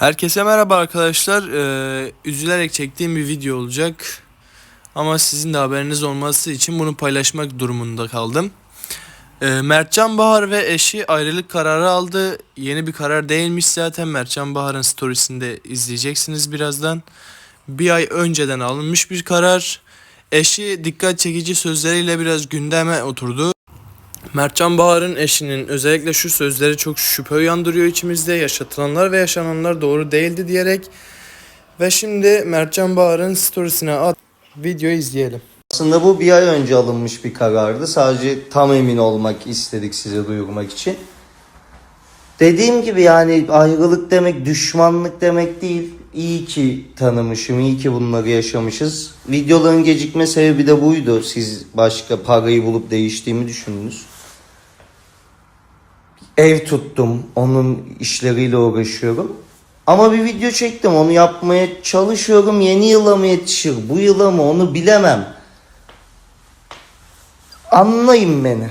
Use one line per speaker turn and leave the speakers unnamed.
Herkese merhaba arkadaşlar. Ee, üzülerek çektiğim bir video olacak. Ama sizin de haberiniz olması için bunu paylaşmak durumunda kaldım. Ee, Mertcan Bahar ve eşi ayrılık kararı aldı. Yeni bir karar değilmiş zaten. Mertcan Bahar'ın storiesinde izleyeceksiniz birazdan. Bir ay önceden alınmış bir karar. Eşi dikkat çekici sözleriyle biraz gündeme oturdu. Mertcan Bahar'ın eşinin özellikle şu sözleri çok şüphe uyandırıyor içimizde. Yaşatılanlar ve yaşananlar doğru değildi diyerek. Ve şimdi Mertcan Bahar'ın storiesine at. Videoyu izleyelim.
Aslında bu bir ay önce alınmış bir karardı. Sadece tam emin olmak istedik size duyurmak için. Dediğim gibi yani ayrılık demek düşmanlık demek değil. İyi ki tanımışım, iyi ki bunları yaşamışız. Videoların gecikme sebebi de buydu. Siz başka parayı bulup değiştiğimi düşündünüz. Ev tuttum, onun işleriyle uğraşıyorum. Ama bir video çektim, onu yapmaya çalışıyorum. Yeni yıla mı yetişir, bu yıla mı onu bilemem. Anlayın beni.